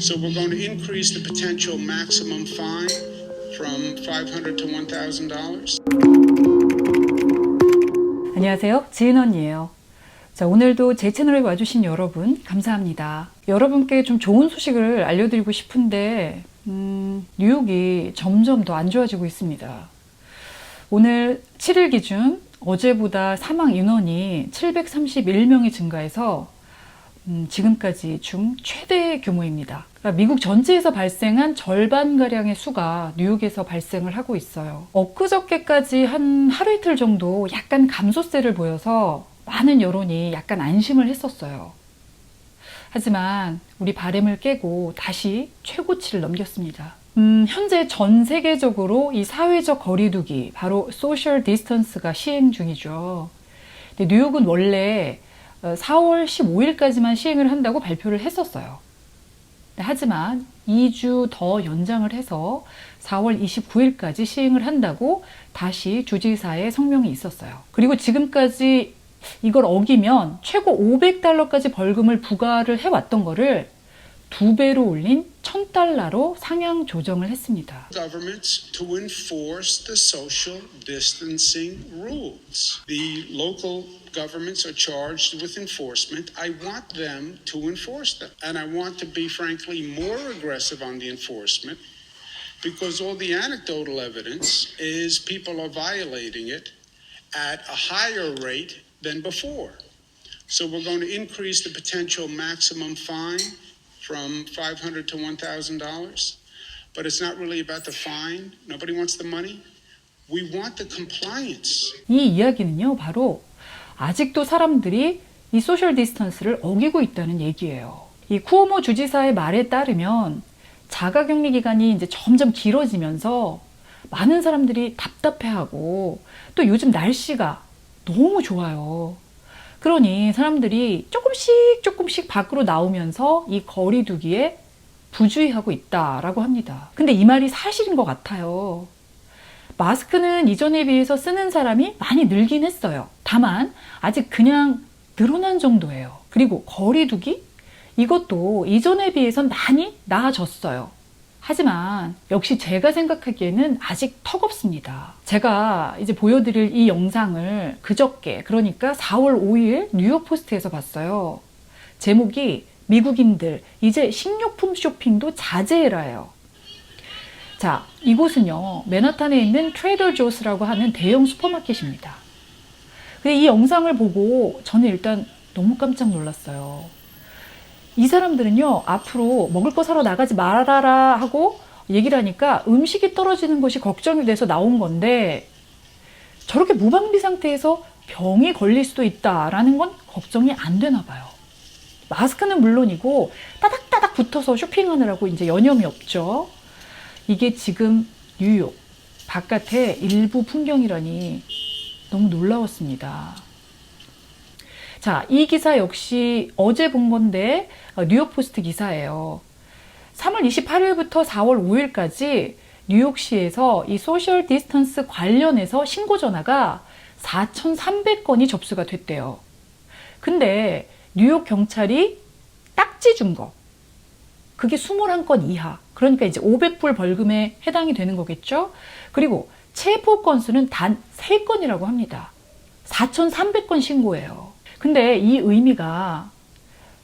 to increase the potential maximum fine from $500 to $1,000. 안녕하세요. 지은 언니예요. 자, 오늘도 제 채널에 와주신 여러분, 감사합니다. 여러분께 좀 좋은 소식을 알려드리고 싶은데, 음, 뉴욕이 점점 더 안 좋아지고 있습니다. 오늘 7일 기준 어제보다 사망 인원이 731명이 증가해서 음, 지금까지 중 최대 규모입니다. 그러니까 미국 전체에서 발생한 절반가량의 수가 뉴욕에서 발생을 하고 있어요. 엊그저께까지 한 하루 이틀 정도 약간 감소세를 보여서 많은 여론이 약간 안심을 했었어요. 하지만 우리 바램을 깨고 다시 최고치를 넘겼습니다. 음, 현재 전 세계적으로 이 사회적 거리두기, 바로 소셜 디스턴스가 시행 중이죠. 뉴욕은 원래 어, 4월 15일까지만 시행을 한다고 발표를 했었어요. 네, 하지만 2주 더 연장을 해서 4월 29일까지 시행을 한다고 다시 주지사의 성명이 있었어요. 그리고 지금까지 이걸 어기면 최고 500달러까지 벌금을 부과를 해왔던 거를 두 배로 올린 1000달러로 상향 조정을 했습니다. governments are charged with enforcement. I want them to enforce them. And I want to be, frankly, more aggressive on the enforcement because all the anecdotal evidence is people are violating it at a higher rate than before. So we're going to increase the potential maximum fine from $500 to $1,000. But it's not really about the fine. Nobody wants the money. We want the compliance. 이 이야기는요, 바로 아직도 사람들이 이 소셜 디스턴스를 어기고 있다는 얘기예요. 이 쿠오모 주지사의 말에 따르면 자가 격리 기간이 이제 점점 길어지면서 많은 사람들이 답답해하고 또 요즘 날씨가 너무 좋아요. 그러니 사람들이 조금씩 조금씩 밖으로 나오면서 이 거리두기에 부주의하고 있다라고 합니다. 근데 이 말이 사실인 것 같아요. 마스크는 이전에 비해서 쓰는 사람이 많이 늘긴 했어요. 다만 아직 그냥 늘어난 정도예요. 그리고 거리두기? 이것도 이전에 비해선 많이 나아졌어요. 하지만 역시 제가 생각하기에는 아직 턱없습니다. 제가 이제 보여드릴 이 영상을 그저께 그러니까 4월 5일 뉴욕 포스트에서 봤어요. 제목이 미국인들 이제 식료품 쇼핑도 자제해라예요. 자, 이곳은요, 맨하탄에 있는 트레이더 조스라고 하는 대형 슈퍼마켓입니다. 근데 이 영상을 보고 저는 일단 너무 깜짝 놀랐어요. 이 사람들은요, 앞으로 먹을 거 사러 나가지 말아라 하고 얘기를 하니까 음식이 떨어지는 것이 걱정이 돼서 나온 건데, 저렇게 무방비 상태에서 병이 걸릴 수도 있다라는 건 걱정이 안 되나 봐요. 마스크는 물론이고, 따닥따닥 붙어서 쇼핑하느라고 이제 여념이 없죠. 이게 지금 뉴욕 바깥의 일부 풍경이라니 너무 놀라웠습니다. 자, 이 기사 역시 어제 본 건데 어, 뉴욕 포스트 기사예요. 3월 28일부터 4월 5일까지 뉴욕시에서 이 소셜 디스턴스 관련해서 신고 전화가 4,300건이 접수가 됐대요. 근데 뉴욕 경찰이 딱지 준 거. 그게 21건 이하. 그러니까 이제 500불 벌금에 해당이 되는 거겠죠? 그리고 체포 건수는 단 3건이라고 합니다. 4,300건 신고예요. 근데 이 의미가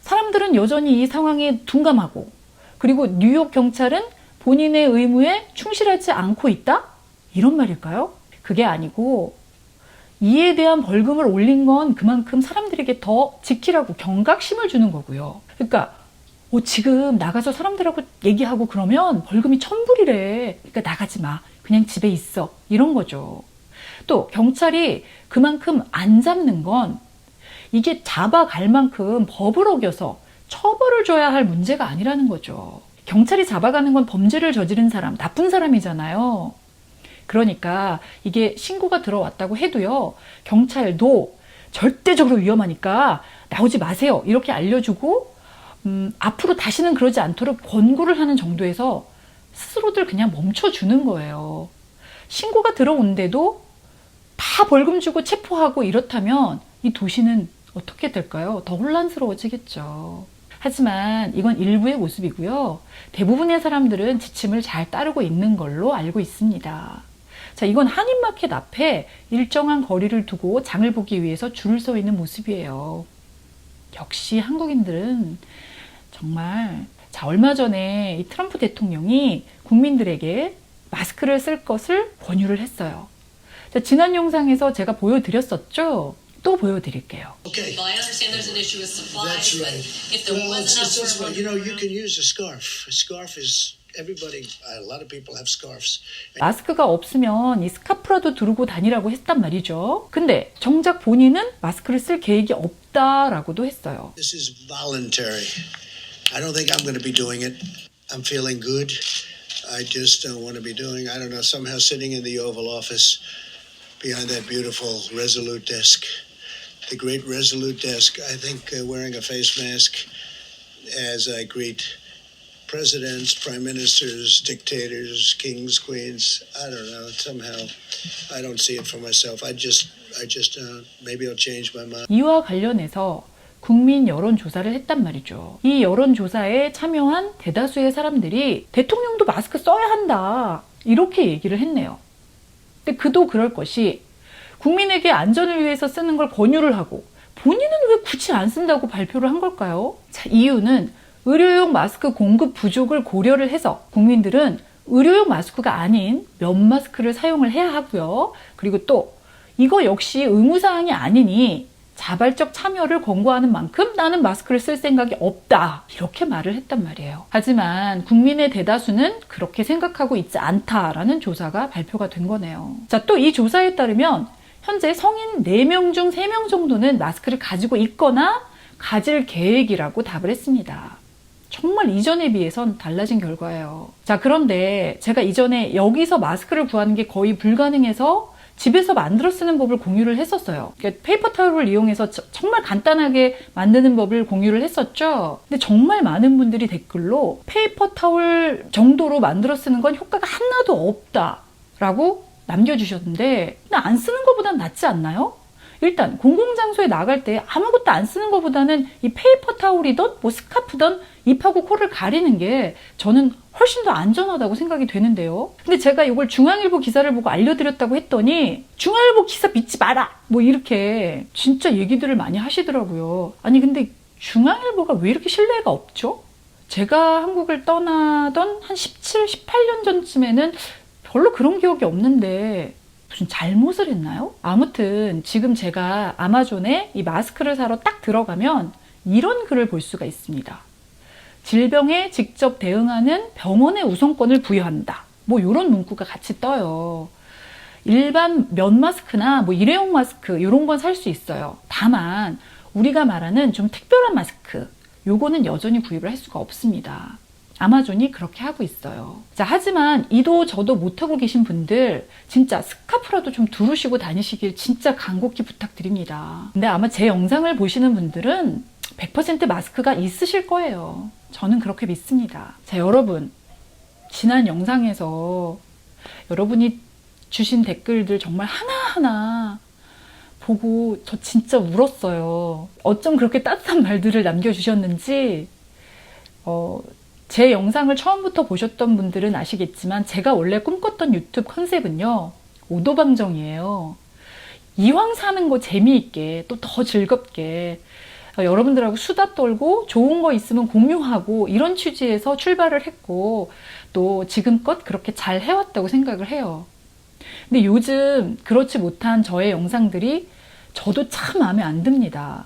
사람들은 여전히 이 상황에 둔감하고 그리고 뉴욕 경찰은 본인의 의무에 충실하지 않고 있다? 이런 말일까요? 그게 아니고 이에 대한 벌금을 올린 건 그만큼 사람들에게 더 지키라고 경각심을 주는 거고요. 그러니까 어, 지금 나가서 사람들하고 얘기하고 그러면 벌금이 천불이래. 그러니까 나가지 마. 그냥 집에 있어. 이런 거죠. 또 경찰이 그만큼 안 잡는 건 이게 잡아갈 만큼 법을 어겨서 처벌을 줘야 할 문제가 아니라는 거죠. 경찰이 잡아가는 건 범죄를 저지른 사람, 나쁜 사람이잖아요. 그러니까 이게 신고가 들어왔다고 해도요, 경찰도 절대적으로 위험하니까 나오지 마세요. 이렇게 알려주고, 음, 앞으로 다시는 그러지 않도록 권고를 하는 정도에서 스스로들 그냥 멈춰주는 거예요. 신고가 들어온데도 다 벌금 주고 체포하고 이렇다면 이 도시는 어떻게 될까요? 더 혼란스러워지겠죠. 하지만 이건 일부의 모습이고요. 대부분의 사람들은 지침을 잘 따르고 있는 걸로 알고 있습니다. 자, 이건 한인마켓 앞에 일정한 거리를 두고 장을 보기 위해서 줄을 서 있는 모습이에요. 역시 한국인들은 정말 자 얼마 전에 이 트럼프 대통령이 국민들에게 마스크를 쓸 것을 권유를 했어요. 자, 지난 영상에서 제가 보여드렸었죠. 또 보여드릴게요. Okay. Well, I understand there's an issue with supplies, That's but right. if there well, it's, wasn't it's this way. enough You know, you for can use a scarf. A scarf is everybody. A lot of people have scarves. 마스크가 없으면 이 스카프라도 두르고 다니라고 했단 말이죠. 근데 정작 본인은 마스크를 쓸 계획이 없다라고도 했어요. this is voluntary. I don't think I'm going to be doing it. I'm feeling good. I just don't want to be doing. I don't know. Somehow sitting in the Oval Office behind that beautiful Resolute desk, the great Resolute desk. I think uh, wearing a face mask as I greet presidents, prime ministers, dictators, kings, queens. I don't know. Somehow, I don't see it for myself. I just, I just, uh, maybe I'll change my mind. 이와 관련해서 국민 여론조사를 했단 말이죠. 이 여론조사에 참여한 대다수의 사람들이 대통령도 마스크 써야 한다. 이렇게 얘기를 했네요. 근데 그도 그럴 것이 국민에게 안전을 위해서 쓰는 걸 권유를 하고 본인은 왜 굳이 안 쓴다고 발표를 한 걸까요? 자, 이유는 의료용 마스크 공급 부족을 고려를 해서 국민들은 의료용 마스크가 아닌 면 마스크를 사용을 해야 하고요. 그리고 또 이거 역시 의무사항이 아니니 자발적 참여를 권고하는 만큼 나는 마스크를 쓸 생각이 없다. 이렇게 말을 했단 말이에요. 하지만 국민의 대다수는 그렇게 생각하고 있지 않다라는 조사가 발표가 된 거네요. 자, 또 이 조사에 따르면 현재 성인 4명 중 3명 정도는 마스크를 가지고 있거나 가질 계획이라고 답을 했습니다. 정말 이전에 비해선 달라진 결과예요. 자, 그런데 제가 이전에 여기서 마스크를 구하는 게 거의 불가능해서 집에서 만들어 쓰는 법을 공유를 했었어요. 그러니까 페이퍼 타올을 이용해서 저- 정말 간단하게 만드는 법을 공유를 했었죠. 근데 정말 많은 분들이 댓글로 페이퍼 타올 정도로 만들어 쓰는 건 효과가 하나도 없다 라고 남겨주셨는데 근데 안 쓰는 것보단 낫지 않나요? 일단 공공장소에 나갈 때 아무것도 안 쓰는 것보다는 이 페이퍼 타올이든 뭐 스카프든 입하고 코를 가리는 게 저는 훨씬 더 안전하다고 생각이 되는데요. 근데 제가 이걸 중앙일보 기사를 보고 알려드렸다고 했더니 중앙일보 기사 믿지 마라! 뭐 이렇게 진짜 얘기들을 많이 하시더라고요. 아니 근데 중앙일보가 왜 이렇게 신뢰가 없죠? 제가 한국을 떠나던 한 17, 18년 전쯤에는 별로 그런 기억이 없는데 무슨 잘못을 했나요? 아무튼 지금 제가 아마존에 이 마스크를 사러 딱 들어가면 이런 글을 볼 수가 있습니다. 질병에 직접 대응하는 병원의 우선권을 부여한다. 뭐 이런 문구가 같이 떠요. 일반 면 마스크나 뭐 일회용 마스크 이런 건 살 수 있어요. 다만 우리가 말하는 좀 특별한 마스크 요거는 여전히 구입을 할 수가 없습니다. 아마존이 그렇게 하고 있어요. 자, 하지만 이도 저도 못하고 계신 분들 진짜 스카프라도 좀 두르시고 다니시길 진짜 간곡히 부탁드립니다. 근데 아마 제 영상을 보시는 분들은 100% 마스크가 있으실 거예요. 저는 그렇게 믿습니다. 자, 여러분. 지난 영상에서 여러분이 주신 댓글들 정말 하나하나 보고 저 진짜 울었어요. 어쩜 그렇게 따뜻한 말들을 남겨주셨는지, 어, 제 영상을 처음부터 보셨던 분들은 아시겠지만 제가 원래 꿈꿨던 유튜브 컨셉은요, 오도방정이에요. 이왕 사는 거 재미있게 또 더 즐겁게 어, 여러분들하고 수다 떨고 좋은 거 있으면 공유하고 이런 취지에서 출발을 했고 또 지금껏 그렇게 잘 해왔다고 생각을 해요. 근데 요즘 그렇지 못한 저의 영상들이 저도 참 마음에 안 듭니다.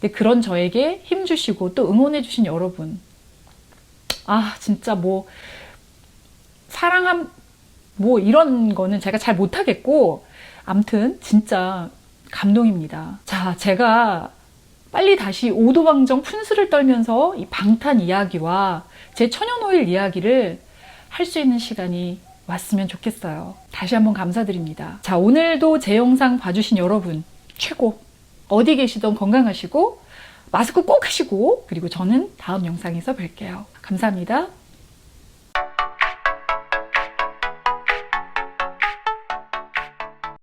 근데 그런 저에게 힘주시고 또 응원해주신 여러분. 아, 진짜 뭐, 사랑함, 뭐 이런 거는 제가 잘 못하겠고, 암튼 진짜 감동입니다. 자, 제가 빨리 다시 오도방정 푼수를 떨면서 이 방탄 이야기와 제 천연오일 이야기를 할 수 있는 시간이 왔으면 좋겠어요. 다시 한번 감사드립니다. 자, 오늘도 제 영상 봐주신 여러분, 최고. 어디 계시던 건강하시고, 마스크 꼭 하시고, 그리고 저는 다음 영상에서 뵐게요. 감사합니다.